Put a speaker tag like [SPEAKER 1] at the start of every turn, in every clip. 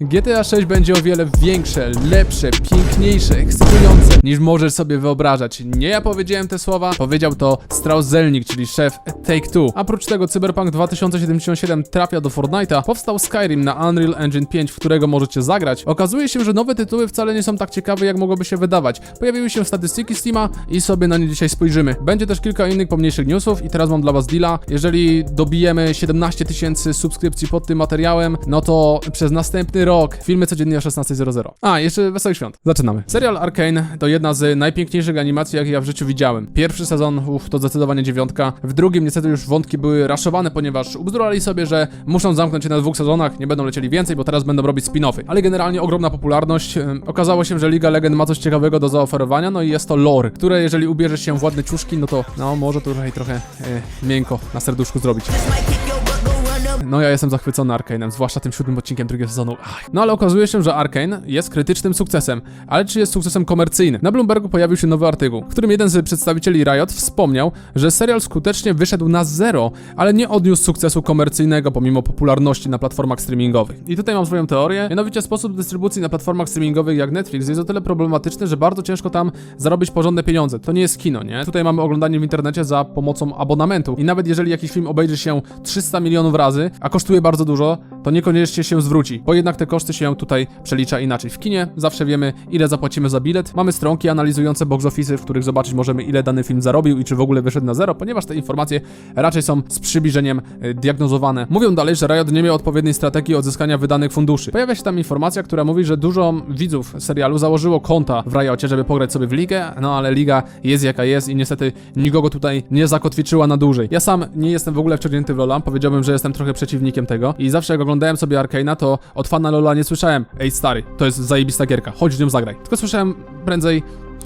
[SPEAKER 1] GTA 6 będzie o wiele większe, lepsze, piękniejsze, ekscytujące niż możesz sobie wyobrażać. Nie ja powiedziałem te słowa, powiedział to Strauss Zelnick, czyli szef Take-Two. Oprócz tego Cyberpunk 2077 trafia do Fortnite'a, powstał Skyrim na Unreal Engine 5, w którego możecie zagrać. Okazuje się, że nowe tytuły wcale nie są tak ciekawe, jak mogłoby się wydawać. Pojawiły się statystyki Steama i sobie na nie dzisiaj spojrzymy. Będzie też kilka innych pomniejszych newsów i teraz mam dla was deala. Jeżeli dobijemy 17 tysięcy subskrypcji pod tym materiałem, no to przez następny rok filmy codziennie o 16.00. A, jeszcze Wesołych Świąt. Zaczynamy. Serial Arcane to jedna z najpiękniejszych animacji, jakie ja w życiu widziałem. Pierwszy sezon, uff, to zdecydowanie dziewiątka. W drugim niestety już wątki były raszowane, ponieważ ubzdurali sobie, że muszą zamknąć się na dwóch sezonach, nie będą lecieli więcej, bo teraz będą robić spin-offy. Ale generalnie ogromna popularność. Okazało się, że Liga Legend ma coś ciekawego do zaoferowania, no i jest to lore, które jeżeli ubierzesz się w ładne ciuszki, no to no może tutaj trochę e, miękko na serduszku zrobić. No ja jestem zachwycony Arkane'em, zwłaszcza tym siódmym odcinkiem drugiego sezonu. Ach. No ale okazuje się, że Arkane jest krytycznym sukcesem. Ale czy jest sukcesem komercyjnym? Na Bloombergu pojawił się nowy artykuł, w którym jeden z przedstawicieli Riot wspomniał, że serial skutecznie wyszedł na zero, ale nie odniósł sukcesu komercyjnego pomimo popularności na platformach streamingowych. I tutaj mam swoją teorię, mianowicie sposób dystrybucji na platformach streamingowych jak Netflix jest o tyle problematyczny, że bardzo ciężko tam zarobić porządne pieniądze. To nie jest kino, nie? Tutaj mamy oglądanie w internecie za pomocą abonamentu. I nawet jeżeli jakiś film obejrzy się 300 milionów razy, a kosztuje bardzo dużo, to niekoniecznie się zwróci, bo jednak te koszty się tutaj przelicza inaczej. W kinie zawsze wiemy, ile zapłacimy za bilet. Mamy stronki analizujące box office, w których zobaczyć możemy, ile dany film zarobił i czy w ogóle wyszedł na zero, ponieważ te informacje raczej są z przybliżeniem e, diagnozowane. Mówią dalej, że Riot nie miał odpowiedniej strategii odzyskania wydanych funduszy. Pojawia się tam informacja, która mówi, że dużo widzów serialu założyło konta w Riocie, żeby pograć sobie w ligę, no ale liga jest jaka jest i niestety nikogo tutaj nie zakotwiczyła na dłużej. Ja sam nie jestem w ogóle wciągnięty w LoL'a, powiedziałbym, że jestem trochę przeciwnikiem tego i zawsze jak oglądałem sobie Arkane'a, to od fana LoL'a nie słyszałem ej stary, to jest zajebista gierka, chodź w nią zagraj. Tylko słyszałem prędzej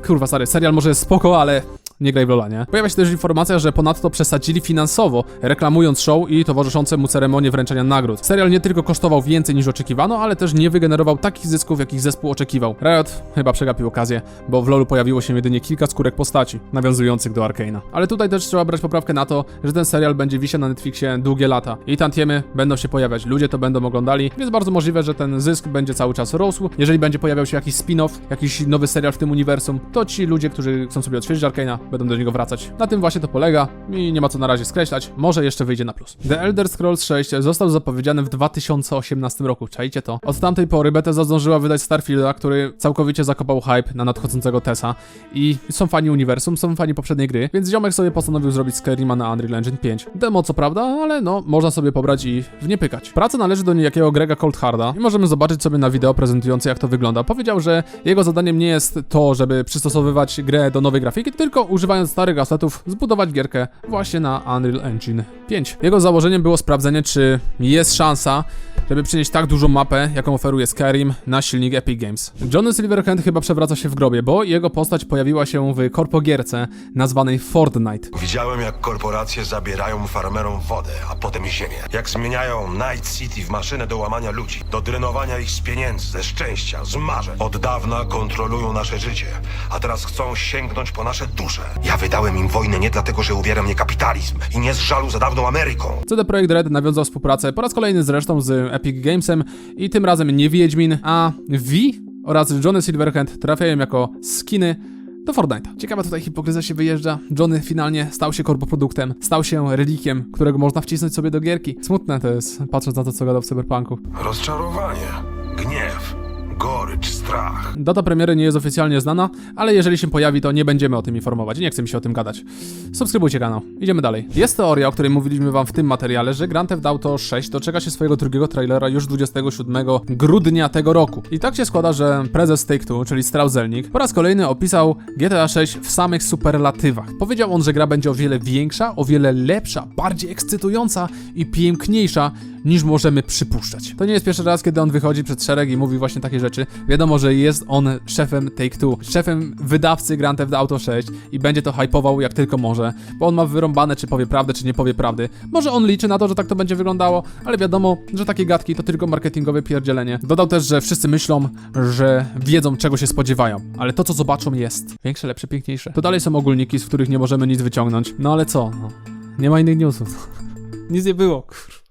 [SPEAKER 1] kurwa stary, serial może jest spoko, ale nie graj w Lola, nie? Pojawia się też informacja, że ponadto przesadzili finansowo, reklamując show i towarzyszące mu ceremonie wręczenia nagród. Serial nie tylko kosztował więcej niż oczekiwano, ale też nie wygenerował takich zysków, jakich zespół oczekiwał. Riot chyba przegapił okazję, bo w LoLu pojawiło się jedynie kilka skórek postaci, nawiązujących do Arkane'a. Ale tutaj też trzeba brać poprawkę na to, że ten serial będzie wisiał na Netflixie długie lata i tantiemy będą się pojawiać, ludzie to będą oglądali, więc bardzo możliwe, że ten zysk będzie cały czas rósł. Jeżeli będzie pojawiał się jakiś spin-off, jakiś nowy serial w tym uniwersum, to ci ludzie, którzy chcą sobie odświeżyć Arkane'a, będą do niego wracać. Na tym właśnie to polega i nie ma co na razie skreślać, może jeszcze wyjdzie na plus. The Elder Scrolls 6 został zapowiedziany w 2018 roku, czajcie to. Od tamtej pory Bethesda zdążyła wydać Starfielda, który całkowicie zakopał hype na nadchodzącego Tesa i są fani uniwersum, są fani poprzedniej gry, więc ziomek sobie postanowił zrobić Skyrima na Unreal Engine 5. Demo co prawda, ale no, można sobie pobrać i w nie pykać. Praca należy do niejakiego Grega Coldharda i możemy zobaczyć sobie na wideo prezentujące jak to wygląda. Powiedział, że jego zadaniem nie jest to, żeby przystosowywać grę do nowej grafiki, tylko używając starych asetów zbudować gierkę właśnie na Unreal Engine 5. Jego założeniem było sprawdzenie, czy jest szansa, żeby przynieść tak dużą mapę, jaką oferuje Skyrim na silnik Epic Games. Johnny Silverhand chyba przewraca się w grobie, bo jego postać pojawiła się w korpogierce nazwanej Fortnite.
[SPEAKER 2] Widziałem, jak korporacje zabierają farmerom wodę, a potem ziemię. Jak zmieniają Night City w maszynę do łamania ludzi, do drenowania ich z pieniędzy, ze szczęścia, z marzeń. Od dawna kontrolują nasze życie, a teraz chcą sięgnąć po nasze dusze. Ja wydałem im wojnę nie dlatego, że uwiera mnie kapitalizm i nie z żalu za dawną Ameryką.
[SPEAKER 1] CD Projekt Red nawiązał współpracę po raz kolejny zresztą z Epic Gamesem i tym razem nie Wiedźmin, a V oraz Johnny Silverhand trafiają jako skiny do Fortnite'a. Ciekawa tutaj hipokryzja się wyjeżdża. Johnny finalnie stał się korpoproduktem, stał się relikiem, którego można wcisnąć sobie do gierki. Smutne to jest, patrząc na to, co gadał w Cyberpunku.
[SPEAKER 2] Rozczarowanie, strach.
[SPEAKER 1] Data premiery nie jest oficjalnie znana, ale jeżeli się pojawi, to nie będziemy o tym informować. Nie chce mi się o tym gadać. Subskrybujcie kanał. Idziemy dalej. Jest teoria, o której mówiliśmy wam w tym materiale, że Grand Theft Auto 6 doczeka się swojego drugiego trailera już 27 grudnia tego roku. I tak się składa, że prezes Take-Two, czyli Strauss Zelnick, po raz kolejny opisał GTA 6 w samych superlatywach. Powiedział on, że gra będzie o wiele większa, o wiele lepsza, bardziej ekscytująca i piękniejsza niż możemy przypuszczać. To nie jest pierwszy raz, kiedy on wychodzi przed szereg i mówi właśnie takie rzeczy. Wiadomo, że jest on szefem Take-Two, szefem wydawcy Grand Theft Auto 6 i będzie to hypował jak tylko może, bo on ma wyrąbane, czy powie prawdę, czy nie powie prawdy. Może on liczy na to, że tak to będzie wyglądało, ale wiadomo, że takie gadki to tylko marketingowe pierdzielenie. Dodał też, że wszyscy myślą, że wiedzą, czego się spodziewają, ale to, co zobaczą, jest większe, lepsze, piękniejsze. To dalej są ogólniki, z których nie możemy nic wyciągnąć. No ale co? No. Nie ma innych newsów. Nic nie było, kur...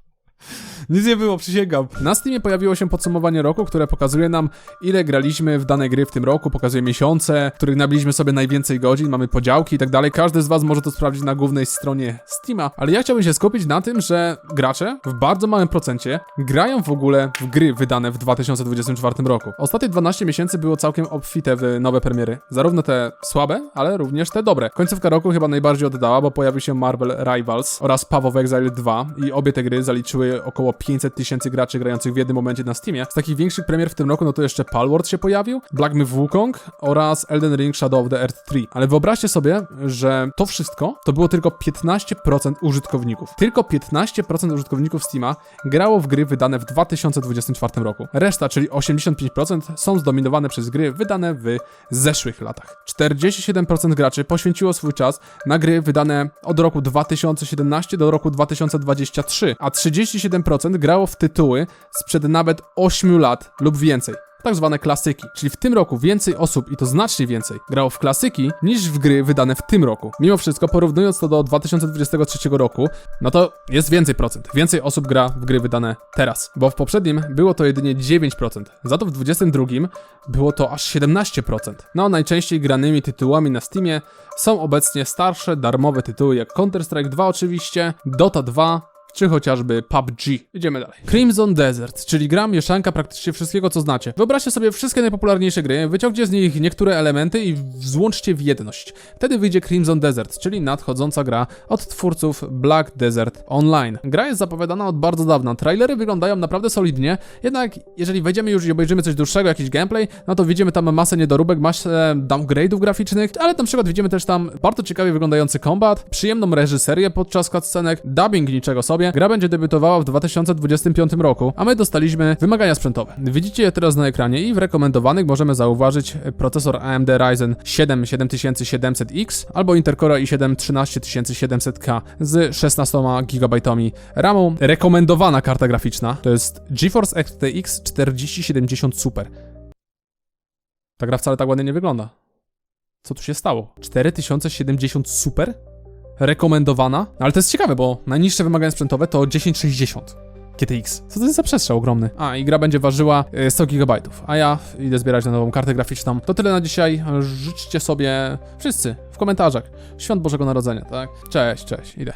[SPEAKER 1] Nic nie było, przysięgam. Na Steamie pojawiło się podsumowanie roku, które pokazuje nam, ile graliśmy w dane gry w tym roku, pokazuje miesiące, w których nabiliśmy sobie najwięcej godzin, mamy podziałki i tak dalej. Każdy z was może to sprawdzić na głównej stronie Steama, ale ja chciałbym się skupić na tym, że gracze w bardzo małym procencie grają w ogóle w gry wydane w 2024 roku. Ostatnie 12 miesięcy było całkiem obfite w nowe premiery. Zarówno te słabe, ale również te dobre. Końcówka roku chyba najbardziej oddała, bo pojawił się Marvel Rivals oraz Path of Exile 2 i obie te gry zaliczyły około 500 tysięcy graczy grających w jednym momencie na Steamie. Z takich większych premier w tym roku, no to jeszcze Palworld się pojawił, Black Myth Wukong oraz Elden Ring Shadow of the Earth 3. Ale wyobraźcie sobie, że to wszystko to było tylko 15% użytkowników. Tylko 15% użytkowników Steama grało w gry wydane w 2024 roku. Reszta, czyli 85% są zdominowane przez gry wydane w zeszłych latach. 47% graczy poświęciło swój czas na gry wydane od roku 2017 do roku 2023, a 37% grało w tytuły sprzed nawet 8 lat lub więcej. Tak zwane klasyki. Czyli w tym roku więcej osób, i to znacznie więcej, grało w klasyki niż w gry wydane w tym roku. Mimo wszystko, porównując to do 2023 roku, no to jest więcej procent. Więcej osób gra w gry wydane teraz. Bo w poprzednim było to jedynie 9%. Za to w 22 było to aż 17%. No, najczęściej granymi tytułami na Steamie są obecnie starsze, darmowe tytuły jak Counter-Strike 2 oczywiście, Dota 2, czy chociażby PUBG. Idziemy dalej. Crimson Desert, czyli gra mieszanka praktycznie wszystkiego, co znacie. Wyobraźcie sobie wszystkie najpopularniejsze gry, wyciągcie z nich niektóre elementy i złączcie w jedność. Wtedy wyjdzie Crimson Desert, czyli nadchodząca gra od twórców Black Desert Online. Gra jest zapowiadana od bardzo dawna, trailery wyglądają naprawdę solidnie, jednak jeżeli wejdziemy już i obejrzymy coś dłuższego, jakiś gameplay, no to widzimy tam masę niedoróbek, masę downgrade'ów graficznych, ale na przykład widzimy też tam bardzo ciekawie wyglądający kombat, przyjemną reżyserię podczas cutscenek, dubbing niczego sobie. Gra będzie debiutowała w 2025 roku, a my dostaliśmy wymagania sprzętowe. Widzicie je teraz na ekranie i w rekomendowanych możemy zauważyć procesor AMD Ryzen 7 7700X albo Intel Core i7 13700K z 16 GB RAMu. Rekomendowana karta graficzna to jest GeForce RTX 4070 Super. Ta gra wcale tak ładnie nie wygląda. Co tu się stało? 4070 Super? Rekomendowana? Ale to jest ciekawe, bo najniższe wymagania sprzętowe to 1060. GTX. Co to jest za przestrzał ogromny? A, i gra będzie ważyła y, 100 GB, a ja idę zbierać na nową kartę graficzną. To tyle na dzisiaj. Życzcie sobie wszyscy w komentarzach Świąt Bożego Narodzenia, tak? Cześć, cześć, idę.